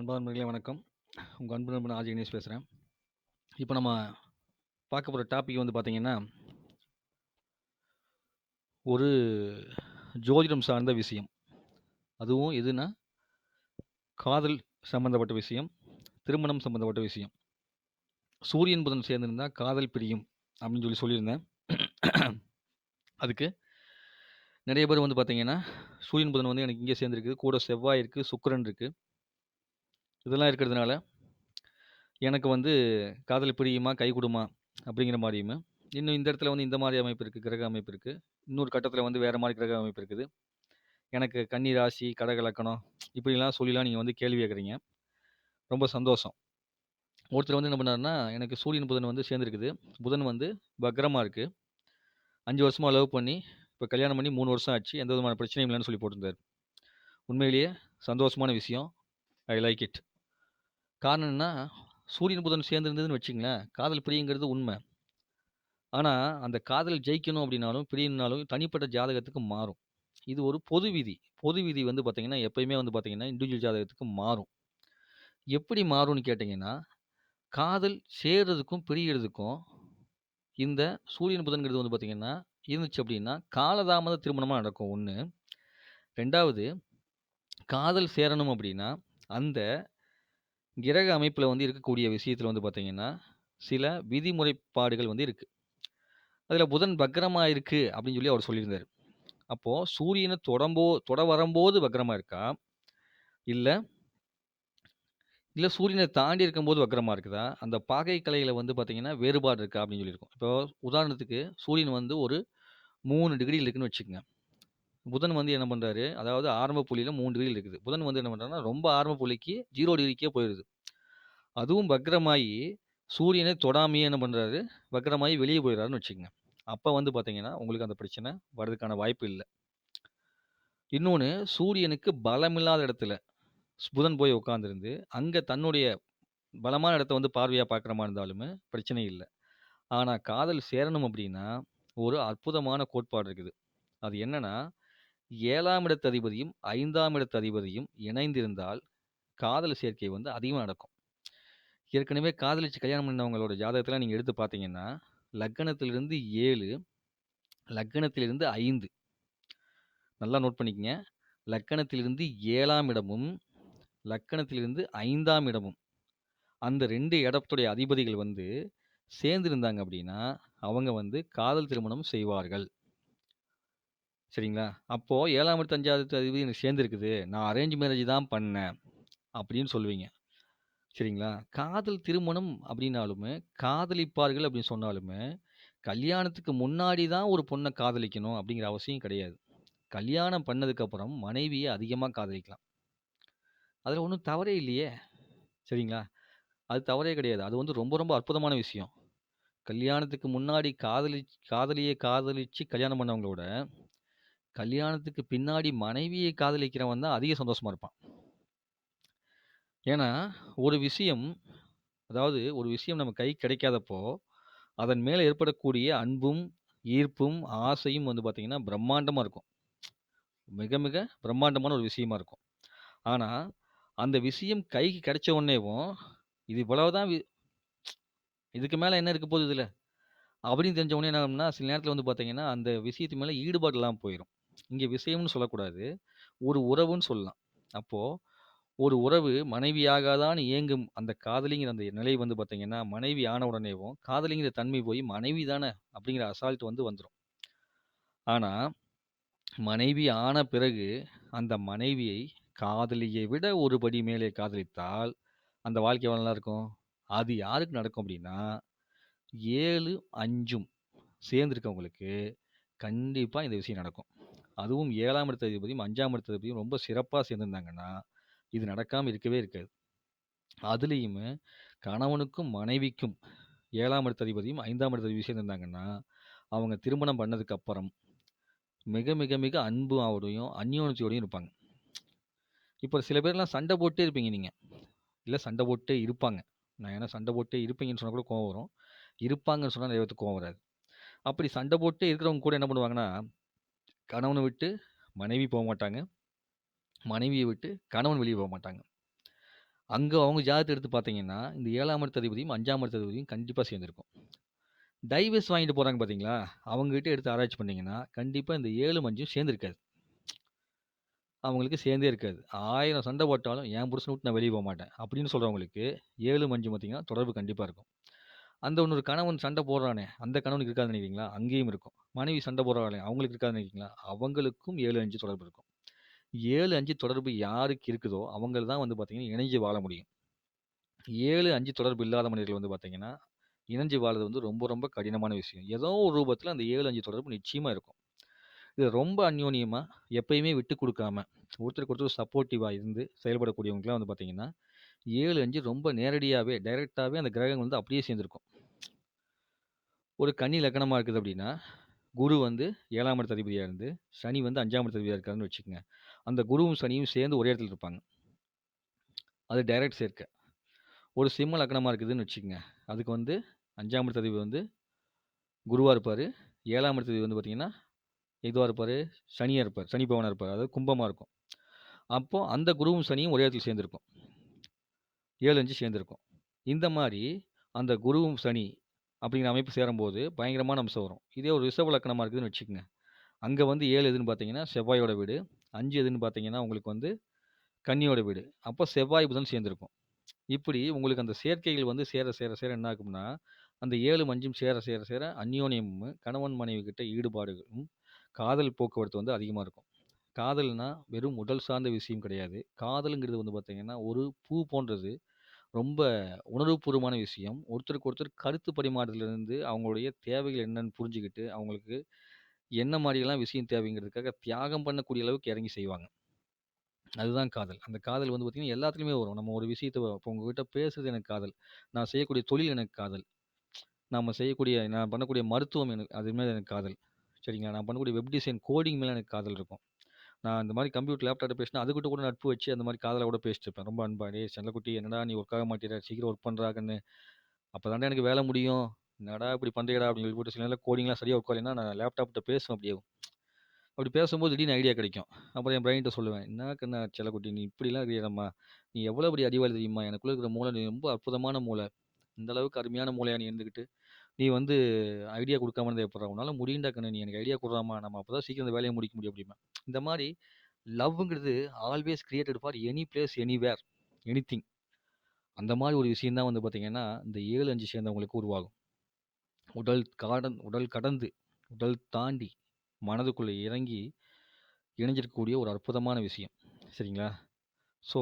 அன்பான வணக்கம். உங்கள் அன்பு நண்பன் ஆஜய் கணேஷ் பேசுகிறேன் இப்போ நம்ம பார்க்க போகிற டாபிக் வந்து பார்த்திங்கன்னா ஒரு ஜோதிடம் சார்ந்த விஷயம். அதுவும் எதுன்னா, காதல் சம்மந்தப்பட்ட விஷயம், திருமணம் சம்மந்தப்பட்ட விஷயம். சூரியன், புதன் சேர்ந்திருந்தால் காதல் பிரியும் அப்படின்னு சொல்லி சொல்லியிருந்தேன். அதுக்கு நிறைய பேர் வந்து பார்த்திங்கன்னா சூரியன், புதன் வந்து எனக்கு இங்கே சேர்ந்துருக்குது கூட செவ்வாய் இருக்குது சுக்கரன் இருக்குது இதெல்லாம் இருக்கிறதுனால, எனக்கு வந்து காதல் பிரியுமா, கைகூடுமா அப்படிங்கிற மாதிரியுமே இன்னும் இந்த இடத்துல வந்து இந்த மாதிரி அமைப்பு இருக்குது கிரக அமைப்பு இருக்குது இன்னொரு கட்டத்தில் வந்து வேறு மாதிரி கிரக அமைப்பு இருக்குது. எனக்கு கன்னி ராசி, கடகலக்கணம் இப்படிலாம் சொல்லிலாம் நீங்கள் வந்து கேள்வி கேட்குறீங்க. ரொம்ப சந்தோஷம். ஒருத்தர் வந்து என்ன பண்ணாருன்னா, எனக்கு சூரியன், புதன் வந்து சேர்ந்துருக்குது புதன் வந்து பக்ரமாக இருக்குது அஞ்சு வருஷமாக லவ் பண்ணி, இப்போ கல்யாணம் பண்ணி மூணு வருஷம் ஆச்சு. எந்த விதமான பிரச்சனையும் இல்லைன்னு சொல்லி போட்டிருந்தார் உண்மையிலேயே சந்தோஷமான விஷயம். I like it. காரணம் என்னன்னா, சூரியன், புதன் சேர்ந்துருந்ததுன்னு வச்சுங்களேன் காதல் பிரியுங்கிறது உண்மை ஆனால் அந்த காதல் ஜெயிக்கணும் அப்படின்னாலும், பிரியணும்னாலும் தனிப்பட்ட ஜாதகத்துக்கு மாறும். இது ஒரு பொது விதி. பொது விதி வந்து பார்த்திங்கன்னா எப்பயுமே வந்து பார்த்தீங்கன்னா, இண்டிவிஜுவல் ஜாதகத்துக்கு மாறும். எப்படி மாறும்னு கேட்டிங்கன்னா காதல் சேர்றதுக்கும், பிரியறதுக்கும் இந்த சூரியன், புதன்கிறது வந்து பார்த்திங்கன்னா இருந்துச்சு அப்படின்னா, காலதாமத திருமணமாக நடக்கும் 1. 2வது காதல் சேரணும் அப்படின்னா, அந்த கிரக அமைப்புல வந்து இருக்கக்கூடிய விஷயத்துல வந்து பார்த்தீங்கன்னா, சில விதிமுறைப்பாடுகள் வந்து இருக்கு. அதுல புதன் வக்ரமா இருக்கு அப்படின்னு சொல்லி அவர் சொல்லியிருந்தாரு. அப்போ சூரியன தொடம்போ தொட வரும்போது வக்ரமா இருக்கா? இல்ல இல்ல சூரியன தாண்டி இருக்கும்போது வக்ரமா இருக்குதா? அந்த பாகை கலையில வந்து பார்த்தீங்கன்னா, வேறுபாடு இருக்கா அப்படின்னு சொல்லியிருக்கோம் இப்போ உதாரணத்துக்கு சூரியன் வந்து ஒரு 3 டிகிரில இருக்குன்னு வச்சுக்கங்க. புதன் வந்து என்ன பண்றாரு, அதாவது ஆரம்ப புள்ளியில 3 டிகிரி இருக்குது. புதன் வந்து என்ன பண்றாருன்னா, ரொம்ப ஆரம்ப புள்ளிக்கு 0 டிகிரிக்கே போயிருது. அதுவும் வக்ரமாயி சூரியனை தொடாமயே என்ன பண்றாரு, வக்ரமாயி வெளிய போயிறாருன்னு வச்சுக்கங்க. அப்ப வந்து பார்த்தீங்கன்னா, உங்களுக்கு அந்த பிரச்சனை வர்றதுக்கான வாய்ப்பு இல்ல. இன்னொன்னு சூரியனுக்கு பலமில்லாத இடத்துல ஸ் புதன் போய் உட்கார்ந்திருந்து, அங்க தன்னுடைய பலமான இடத்த வந்து பார்வையா பார்க்குறமா மாரி இருந்தாலுமே பிரச்சனை இல்ல. ஆனா காதல் சேரணும் அப்படின்னா, ஒரு அற்புதமான கோட்பாடு இருக்குது. அது என்னன்னா, ஏழாம் இடத்து அதிபதியும், ஐந்தாம் இடத்து அதிபதியும் இணைந்திருந்தால், காதல் சேர்க்கை வந்து அதிகமாக நடக்கும். ஏற்கனவே காதலிச்சு கல்யாணம் பண்ணவங்களோட ஜாதகத்தில் நீங்கள் எடுத்து பார்த்தீங்கன்னா, லக்னத்திலிருந்து ஏழு லக்னத்திலிருந்து ஐந்து நல்லா நோட் பண்ணிக்கங்க. லக்கணத்திலிருந்து ஏழாம் இடமும், லக்கணத்திலிருந்து ஐந்தாம் இடமும். அந்த ரெண்டு இடத்துடைய அதிபதிகள் வந்து சேர்ந்திருந்தாங்க அப்படின்னா, அவங்க வந்து காதல் திருமணம் செய்வார்கள். சரிங்களா? அப்போ 7ஆம் இடத்து 5வது அதிபதி எனக்கு சேர்ந்திருக்குது. நான் அரேஞ்ச் மேரேஜ் தான் பண்ணேன். அப்படின்னு சொல்லுவீங்க. சரிங்களா? காதல் திருமணம் அப்படின்னாலுமே, காதலிப்பார்கள் அப்படின்னு சொன்னாலுமே, கல்யாணத்துக்கு முன்னாடி தான் ஒரு பொண்ண காதலிக்கணும் அப்படிங்கிற அவசியம் கிடையாது. கல்யாணம் பண்ணதுக்கப்புறம் மனைவிய அதிகமா காதலிக்கலாம். அதுல ஒண்ணும் தவறே இல்லையே! சரிங்களா? அது தவறே கிடையாது. அது வந்து ரொம்ப ரொம்ப அற்புதமான விஷயம். கல்யாணத்துக்கு முன்னாடி காதலி காதலிய காதலிச்சு கல்யாணம் பண்ணவங்களோட, கல்யாணத்துக்கு பின்னாடி மனைவிய காதலிக்கிறவன் தான் அதிக சந்தோஷமா இருப்பான். ஏன்னா, ஒரு விஷயம் அதாவது ஒரு விஷயம் நம்ம கைக்கு கிடைக்காதப்போ, அதன் மேல ஏற்படக்கூடிய அன்பும், ஈர்ப்பும், ஆசையும் வந்து பார்த்தீங்கன்னா, பிரம்மாண்டமா இருக்கும். மிக மிக பிரம்மாண்டமான ஒரு விஷயமா இருக்கும். ஆனா, அந்த விஷயம் கைக்கு கிடைச்ச உடனேவும், இது இவ்வளவுதான் வி இதுக்கு மேல என்ன இருக்க போகுது இதுல? அப்படின்னு தெரிஞ்ச உடனே என்ன ஆகும்னா, சில நேரத்தில் வந்து பார்த்தீங்கன்னா, அந்த விஷயத்து மேல ஈடுபாடு இல்லாம போயிரும். இங்க விஷயம்னு சொல்லக்கூடாது. ஒரு உறவுன்னு சொல்லலாம். அப்போ ஒரு உறவு மனைவியாகாதான்னு ஏங்கும் அந்த காதலிங்கிற அந்த நிலை வந்து பார்த்தீங்கன்னா, மனைவி ஆன உடனேவும், காதலிங்கிற தன்மை போய் மனைவி தானே அப்படிங்கிற அசால்ட் வந்து வந்துரும். ஆனா, மனைவி ஆன பிறகு, அந்த மனைவியை காதலியை விட ஒரு படி மேலே காதலித்தால், அந்த வாழ்க்கை எவ்வளவு நல்லா இருக்கும்? அது யாருக்கு நடக்கும் அப்படின்னா, 7, 5ம் சேர்ந்திருக்கவங்களுக்கு கண்டிப்பா இந்த விஷயம் நடக்கும். அதுவும் ஏழாம் இடத்த அதிபதியும், அஞ்சாம் இடத்த அதிபதியும் ரொம்ப சிறப்பாக சேர்ந்திருந்தாங்கன்னா, இது நடக்காமல் இருக்கவே இருக்காது. அதுலேயுமே கணவனுக்கும், மனைவிக்கும் ஏழாம் இடத்த அதிபதியும், ஐந்தாம் இடத்த அதிபதியும் சேர்ந்திருந்தாங்கன்னா, அவங்க திருமணம் பண்ணதுக்கு அப்புறம் மிக மிக மிக அன்போடையும், அந்யோன்யத்தோடையும் இருப்பாங்க. இப்போ சில பேர்லாம் சண்டை போட்டே இருப்பீங்க நீங்கள் இல்லை சண்டை போட்டே இருப்பாங்க. நான் ஏன்னா சண்டை போட்டே இருப்பீங்கன்னு சொன்னால் கூட கோவம் வரும். இருப்பாங்கன்னு சொன்னால் நிறைய பேத்துக்கு கோவம் வராது. அப்படி சண்டை போட்டே இருக்கிறவங்க கூட என்ன பண்ணுவாங்கன்னா, கணவனை விட்டு மனைவி போக மாட்டாங்க மனைவியை விட்டு கணவன் வெளியே போக மாட்டாங்க அங்கே அவங்க ஜாதகத்தை எடுத்து பார்த்தீங்கன்னா, இந்த 7ஆம் இடத்து அதிபதியும், 5ஆம் இடத்து அதிபதியும் கண்டிப்பாக சேர்ந்திருக்கும். டைவர்ஸ் வாங்கிட்டு போகிறாங்க பார்த்தீங்களா? அவங்ககிட்ட எடுத்து ஆராய்ச்சி பண்ணிங்கன்னா கண்டிப்பாக இந்த ஏழு மஞ்சும் சேர்ந்துருக்காது அவங்களுக்கு சேர்ந்தே இருக்காது. ஆயிரம் சண்டை போட்டாலும், என் புருஷன் விட்டு நான் வெளியே போக மாட்டேன் அப்படின்னு சொல்கிறவங்களுக்கு ஏழு மஞ்சு பார்த்தீங்கன்னா, தொடர்பு கண்டிப்பாக இருக்கும். அந்த இன்னொரு கணவன் சண்டை போடுறானே, அந்த கணவனுக்கு இருக்காதுன்னு நினைக்கிறீங்களா? அங்கேயும் இருக்கும். மனைவி சண்டை போடுறாங்களே, அவங்களுக்கு இருக்காதுன்னு நினைக்கிறீங்களா? அவங்களுக்கும் 7, 5 தொடர்பு இருக்கும். 7, 5 தொடர்பு யாருக்கு இருக்குதோ, அவங்கள தான் வந்து பார்த்தீங்கன்னா, இணைஞ்சு வாழ முடியும். 7, 5 தொடர்பு இல்லாத மனிதர்கள் வந்து பார்த்தீங்கன்னா, இணைஞ்சு வாழ்றது வந்து ரொம்ப ரொம்ப கடினமான விஷயம். ஏதோ ஒரு ரூபத்தில் அந்த 7, 5 தொடர்பு நிச்சயமாக இருக்கும். இது ரொம்ப அந்யோன்யமாக எப்பயுமே விட்டு கொடுக்காம ஒருத்தருக்கு ஒருத்தர் சப்போர்ட்டிவாக இருந்து செயல்படக்கூடியவங்களாம் வந்து பார்த்தீங்கன்னா, 7, 5 ரொம்ப நேரடியாகவே டைரெக்டாகவே அந்த கிரகங்கள் வந்து அப்படியே சேர்ந்துருக்கும் ஒரு கன்னி லக்கணமாக இருக்குது அப்படின்னா, குரு வந்து ஏழாம் இடத்து அதிபதியாக இருந்து, சனி வந்து அஞ்சாம் இடத்து அதிபதியாக இருக்காருன்னு வச்சுக்கோங்க. அந்த குருவும், சனியும் சேர்ந்து ஒரே இடத்துல இருப்பாங்க. அது டைரக்ட் சேர்க்கை. ஒரு சிம்ம லக்னமாக இருக்குதுன்னு வச்சுக்கோங்க. அதுக்கு வந்து அஞ்சாம் இடத்து அதிபதி வந்து குருவாக இருப்பார். ஏழாம் இடத்து அதிபதி வந்து பார்த்தீங்கன்னா, இதுவாக இருப்பார்? சனியாக இருப்பார். சனி பவனாக இருப்பார். அதாவது கும்பமாக இருக்கும். அப்போ அந்த குருவும், சனியும் ஒரே இடத்துல சேர்ந்துருக்கும். ஏழு அஞ்சு சேர்ந்துருக்கும். இந்த மாதிரி அந்த குருவும், சனி அப்படிங்கிற அமைப்பு சேரும்போது பயங்கரமான அம்சம் வரும். இதே ஒரு ரிஷப லக்னமா இருக்குதுன்னு வச்சுக்கோங்க அங்கே வந்து ஏழு எதுன்னு பார்த்தீங்கன்னா, செவ்வாயோட வீடு. அஞ்சு எதுன்னு பார்த்தீங்கன்னா, உங்களுக்கு வந்து கன்னியோட வீடு. அப்போ செவ்வாய், புதன் சேர்ந்துருக்கும் இப்படி உங்களுக்கு அந்த சேர்க்கைகள் வந்து சேர, சேர, சேர என்ன ஆகும்னா, அந்த 7ம் 5ம் சேர, சேர, சேர அந்யோன்யமும், கணவன் மனைவி கிட்ட ஈடுபாடுகளும், காதல் போக்குவரத்து வந்து அதிகமாக இருக்கும். காதல்னா வெறும் உடல் சார்ந்த விஷயம் கிடையாது. காதலுங்கிறது வந்து பார்த்திங்கன்னா ஒரு பூ போன்றது. ரொம்ப உணர்வுபூர்வமான விஷயம். ஒருத்தருக்கு ஒருத்தர் கருத்து பரிமாறுதலிருந்து அவங்களுடைய தேவைகள் என்னன்னு புரிஞ்சுகிட்டு, அவங்களுக்கு என்ன மாரியெல்லாம் விஷயம் தேவைங்கிறதுக்காக தியாகம் பண்ணக்கூடிய அளவுக்கு இறங்கி செய்வாங்க. அதுதான் காதல். அந்த காதல் வந்து பார்த்தீங்கன்னா, எல்லாத்துலயுமே வரும். நம்ம ஒரு விஷயத்த இப்போ உங்ககிட்ட பேசுறது எனக்கு காதல். நான் செய்யக்கூடிய தொழில் எனக்கு காதல். நாம செய்யக்கூடிய நான் பண்ணக்கூடிய மருத்துவம் எனக்கு அது மேல எனக்கு காதல். சரிங்களா? நான் பண்ணக்கூடிய வெப் டிசைன், கோடிங் மேல எனக்கு காதல் இருக்கும். நான் இந்த மாதிரி கம்ப்யூட்டர், லேப்டாப்ட்ட பேசினா, அதுகிட்ட கூட நட்பு வச்சு அந்த மாதிரி காதலா கூட பேசிட்டு இருப்பேன். ரொம்ப அன்பா, "டேய் செல்லக்குட்டி என்னடா நீ ஒர்க் ஆக மாட்டேற, சீக்கிரம் ஒர்க் பண்ணுறாங்கன்னு அப்போ தாண்டா எனக்கு வேலை முடியும். என்னடா இப்படி பண்ணுறீடா அப்படின்னு சொல்லி போட்டு சில கோடிங்லாம் சரியாக ஒர்க் ஆகலைன்னா, நான் லேப்டாப்கிட்ட பேசுவேன் அப்படியே. அப்படி பேசும்போது திடீர்னு ஐடியா கிடைக்கும். அப்புறம் என் பிரெயின்ட்ட சொல்லுவேன், "என்ன கண்ணா செல்லக்குட்டி நீ இப்படிலாம் இருக்கிறம்மா நீ எவ்வளோ பெரிய அறிவாளி தெரியுமா? எனக்குள்ளே இருக்கிற மூளை நீ ரொம்ப அற்புதமான மூளை. இந்த அளவுக்கு அருமையான மூளையாக நீ இருந்துக்கிட்டு நீ வந்து ஐடியா கொடுக்காம இருந்தா எப்புட்றா? உன்னால முடியும்டா கண்ணு. நீ எனக்கு ஐடியா கொடுறாமா நம்ம அப்பதான் சீக்கிரம் இந்த வேலையை முடிக்க முடியும்" அப்படிமா இந்த மாதிரி லவ்ங்கிறது always created for any place, anywhere, anything. அந்த மாதிரி ஒரு விஷயம் தான் வந்து பார்த்திங்கன்னா இந்த 7, 5 சேர்ந்தவங்களுக்கு உருவாகும். உடல் காடன் உடல் கடந்து, உடல் தாண்டி, மனதுக்குள்ளே இறங்கி இணைஞ்சிருக்கக்கூடிய ஒரு அற்புதமான விஷயம். சரிங்களா? So,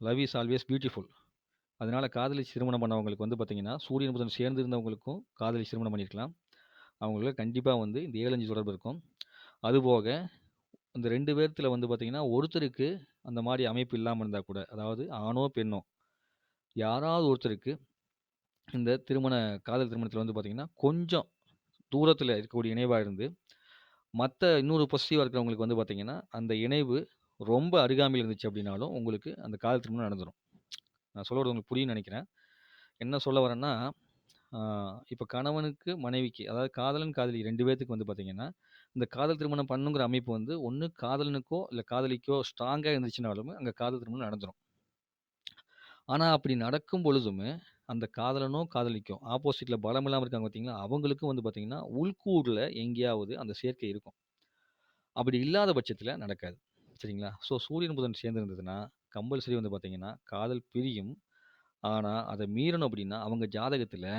love is always beautiful. அதனால காதலிச்சு திருமணம் பண்ணவங்களுக்கு வந்து பார்த்தீங்கன்னா, சூரியன், புதன் சேர்ந்து இருந்தவங்களுக்கும் காதலிச்சு திருமணம் பண்ணியிருக்கலாம். அவங்களுக்கு கண்டிப்பாக வந்து இந்த 7, 5 தொடர்பு இருக்கும். அதுபோக இந்த ரெண்டு பேர்த்தில் வந்து பார்த்திங்கன்னா ஒருத்தருக்கு அந்த மாதிரி அமைப்பு இல்லாமல் இருந்தால் கூட, அதாவது ஆணோ, பெண்ணோ யாராவது ஒருத்தருக்கு இந்த திருமண காதல் திருமணத்தில் வந்து பார்த்திங்கன்னா கொஞ்சம் தூரத்தில் இருக்கக்கூடிய இணைவாக இருந்து, மற்ற இன்னொரு பொசிட்டிவாக இருக்கிறவங்களுக்கு வந்து பார்த்திங்கன்னா அந்த இணைவு ரொம்ப அருகாமையில் இருந்துச்சு அப்படின்னாலும், உங்களுக்கு அந்த காதல் திருமணம் நடந்துடும் நான் சொல்ல வரது உங்களுக்கு புரியும்னு நினைக்கிறேன் என்ன சொல்ல வரேன்னா, இப்போ கணவனுக்கு, மனைவிக்கு அதாவது காதலன், காதலி ரெண்டு பேர்த்துக்கு வந்து பார்த்தீங்கன்னா, இந்த காதல் திருமணம் பண்ணணுங்கிற அமைப்பு வந்து ஒன்று காதலனுக்கோ, இல்லை காதலிக்கோ ஸ்ட்ராங்காக இருந்துச்சுனாலுமே, அங்கே காதல் திருமணம் நடந்துடும் ஆனால் அப்படி நடக்கும் பொழுதுமே, அந்த காதலனோ, காதலிக்கோ ஆப்போசிட்டில் பலம் இல்லாமல் இருக்காங்க பார்த்தீங்களா? அவங்களுக்கும் வந்து பார்த்தீங்கன்னா, உள்கூரில் எங்கேயாவது அந்த சேர்க்கை இருக்கும். அப்படி இல்லாத பட்சத்தில் நடக்காது. சரிங்களா? ஸோ சூரியன், புதன் சேர்ந்துருந்ததுன்னா கம்பல்சரி வந்து பார்த்தீங்கன்னா, காதல் பிரியும். ஆனால் அதை மீறணும் அப்படின்னா, அவங்க ஜாதகத்தில்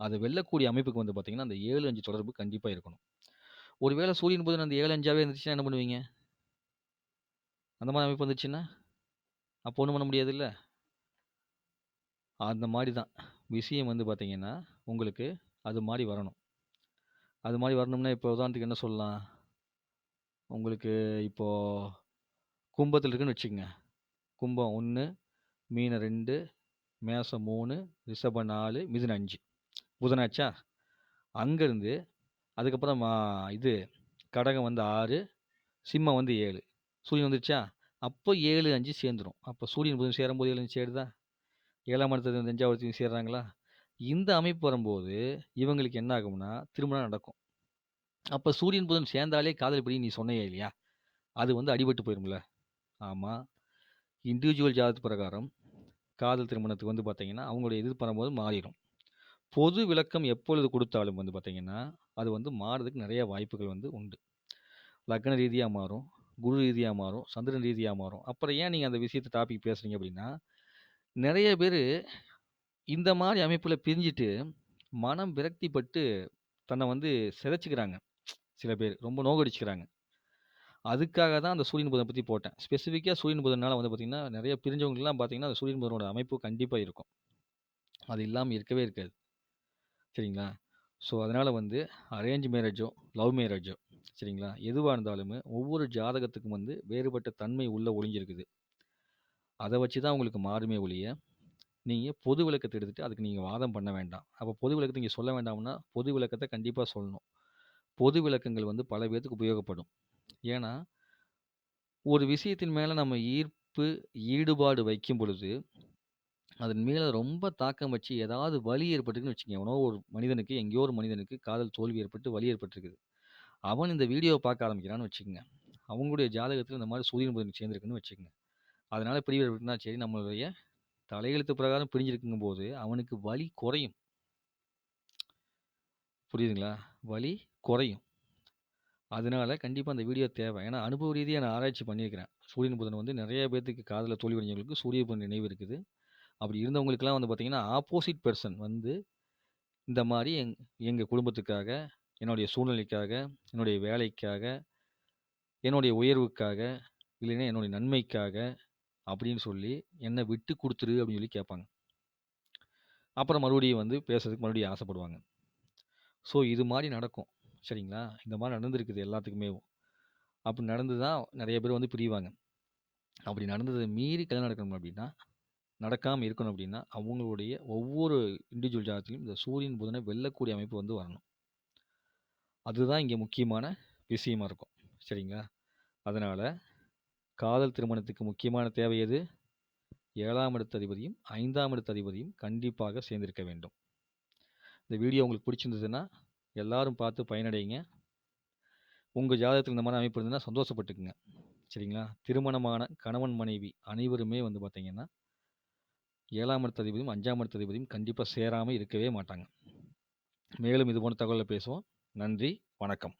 அதை வெல்லக்கூடிய அமைப்புக்கு வந்து பார்த்தீங்கன்னா, அந்த 7, 5 தொடர்பு கண்டிப்பாக இருக்கணும். ஒருவேளை சூரியன், புதன் அந்த 7, 5ஆவே இருந்துச்சுன்னா என்ன பண்ணுவீங்க? அந்த மாதிரி அமைப்பு வந்துச்சுன்னா? அப்போ ஒன்றும் பண்ண முடியாதுல்ல? அந்த மாதிரி தான். விஷயம் வந்து பார்த்திங்கன்னா உங்களுக்கு அது மாதிரி வரணும். அது மாதிரி வரணும்னா, இப்போ உதாரணத்துக்கு என்ன சொல்லலாம்? உங்களுக்கு இப்போது கும்பத்தில் இருக்குன்னு வச்சுக்கோங்க கும்பம் ஒன்று மீனம் ரெண்டு மேஷம் மூணு ரிஷபம் நாலு மிதுனம் 5. புதனாச்சா? அங்கேருந்து அதுக்கப்புறம் இது கடகம் வந்து ஆறு சிம்மம் வந்து ஏழு சூரியன் வந்துருச்சா? அப்போ ஏழு அஞ்சு சேர்ந்துடும் அப்போ சூரியன், புதன் சேரும்போது 7, 5 சேருதா? ஏழாம் இடத்துல 5ஆவது சேர்றாங்களா? இந்த அமைப்பு வரும்போது, இவங்களுக்கு என்ன ஆகும்னா, திருமணம் நடக்கும். அப்போ சூரியன், புதன் சேர்ந்தாலே காதல் படி நீ சொன்னையே இல்லையா? அது வந்து அடிபட்டு போயிரும்ல? ஆமாம் இண்டிவிஜுவல் ஜாதகத்து பிரகாரம் காதல் திருமணத்துக்கு வந்து பார்த்தீங்கன்னா, அவங்களுடைய இது பண்ணும்போது மாறிடும் பொது விளக்கம் எப்பொழுது கொடுத்தாலும் வந்து பார்த்தீங்கன்னா, அது வந்து மாறுறதுக்கு நிறைய வாய்ப்புகள் வந்து உண்டு. லக்ன ரீதியாக மாறும், குரு ரீதியாக மாறும், சந்திரன் ரீதியாக மாறும். அப்புறம் ஏன் நீங்கள் அந்த விஷயத்தை டாபிக் பேசுகிறீங்க அப்படின்னா, நிறைய பேர் இந்த மாதிரி அமைப்பில் பிரிஞ்சுட்டு, மனம் விரக்திப்பட்டு தன்னை வந்து சிதைச்சிக்கிறாங்க சில பேர் ரொம்ப நோகடிச்சுக்கிறாங்க. அதுக்காக தான் அந்த சூரியன் புதனை பற்றி போட்டேன். ஸ்பெசிஃபிக்காக சூரியன் புதனால் வந்து பார்த்தீங்கன்னா, நிறைய பிரிஞ்சவங்களுக்குலாம் பார்த்தீங்கன்னா, அந்த சூரியன் புதனோட அமைப்பு கண்டிப்பாக இருக்கும். அது இல்லாமல் இருக்கவே இருக்காது. சரிங்களா? ஸோ, அதனால் வந்து அரேஞ்ச் மேரேஜோ, லவ் மேரேஜோ சரிங்களா? எதுவாக இருந்தாலுமே ஒவ்வொரு ஜாதகத்துக்கும் வந்து வேறுபட்ட தன்மை உள்ளே ஒளிஞ்சிருக்குது. அதை வச்சு தான் உங்களுக்கு மாறுமே ஒழிய, நீங்கள் பொது விளக்கத்தை எடுத்துகிட்டு அதுக்கு நீங்கள் வாதம் பண்ண வேண்டாம். அப்போ பொது விளக்கத்தை நீங்கள் சொல்ல வேண்டாம்னா, பொது விளக்கத்தை கண்டிப்பாக சொல்லணும். பொது விளக்கங்கள் வந்து பல பேர்த்துக்கு உபயோகப்படும். ஏன்னா, ஒரு விஷயத்தின் மேல நம்ம ஈர்ப்பு, ஈடுபாடு வைக்கும் பொழுது, அதன் மேல ரொம்ப தாக்கம் வச்சு ஏதாவது வலி ஏற்பட்டுருக்குன்னு வச்சுக்கங்க. எவனோ ஒரு மனிதனுக்கு, எங்கேயோ ஒரு மனிதனுக்கு காதல் தோல்வி ஏற்பட்டு, வலி ஏற்பட்டுருக்குது அவன் இந்த வீடியோவ பார்க்க ஆரம்பிக்கிறான்னு வச்சுக்கங்க. அவங்களுடைய ஜாதகத்தில இந்த மாரி சூரியன் புதன் சேர்ந்திருக்குன்னு வச்சுக்கங்க. அதனால பிரிவு ஏற்பட்டுனா சரி நம்மளுடைய தலையெழுத்து பிரகாரம் பிரிஞ்சிருக்குங்கும்போது, அவனுக்கு வலி குறையும். புரியுதுங்களா? வலி குறையும். அதனால கண்டிப்பா அந்த வீடியோ தேவை. ஏன்னா அனுபவ ரீதியா நான் ஆராய்ச்சி பண்ணியிருக்கிறேன். சூரியன் புதன் வந்து நெறைய பேத்துக்கு காதில் தோல்வி அடைஞ்சவங்களுக்கு சூரிய புதன் நினைவு இருக்குது. அப்படி இருந்தவங்களுக்கெல்லாம் வந்து பார்த்தீங்கன்னா, ஆப்போசிட் பெர்சன் வந்து இந்த மாரி எங் எங்க குடும்பத்துக்காக, என்னுடைய சூழ்நிலைக்காக, என்னுடைய வேலைக்காக, என்னுடைய உயர்வுக்காக, இல்லைன்னா என்னுடைய நன்மைக்காக அப்படின்னு சொல்லி, "என்ன விட்டு குடுத்துரு" அப்படின்னு சொல்லி கேட்பாங்க. அப்புறம் மறுபடியும் வந்து பேசுறதுக்கு மறுபடியும் ஆசைப்படுவாங்க. ஸோ இது மாரி நடக்கும். சரிங்களா? இந்த மாதிரி நடந்திருக்குது எல்லாத்துக்குமேவும். அப்படி நடந்து தான் நிறைய பேர் வந்து பிரிவாங்க. அப்படி நடந்ததை மீறி கல்யாணம் நடக்கணும் அப்படின்னா, நடக்காமல் இருக்கணும் அப்படின்னா, அவங்களுடைய ஒவ்வொரு இண்டிவிஜுவல் ஜாதகத்திலும் இந்த சூரியன், புதனை வெல்லக்கூடிய அமைப்பு வந்து வரணும். அதுதான் இங்கே முக்கியமான விஷயமா இருக்கும். சரிங்களா? அதனால் காதல் திருமணத்துக்கு முக்கியமான தேவை எது? ஏழாம் இடத்து அதிபதியும், ஐந்தாம் இடத்து அதிபதியும் கண்டிப்பாக சேர்ந்திருக்க வேண்டும். இந்த வீடியோ உங்களுக்கு பிடிச்சிருந்ததுன்னா, எல்லாரும் பார்த்து பயனடைங்க உங்கள் ஜாதகத்தில இந்த மாதிரி அமைப்பு இருந்ததுன்னா சந்தோஷப்பட்டுக்குங்க. சரிங்களா? திருமணமான கணவன், மனைவி அனைவருமே வந்து பார்த்தீங்கன்னா, ஏழாம் இடத்த அதிபதியும், அஞ்சாம் இடத்த அதிபதியும் கண்டிப்பாக சேராமல் இருக்கவே மாட்டாங்க. மேலும் இது போன்ற தகவலில் பேசுவோம். நன்றி, வணக்கம்.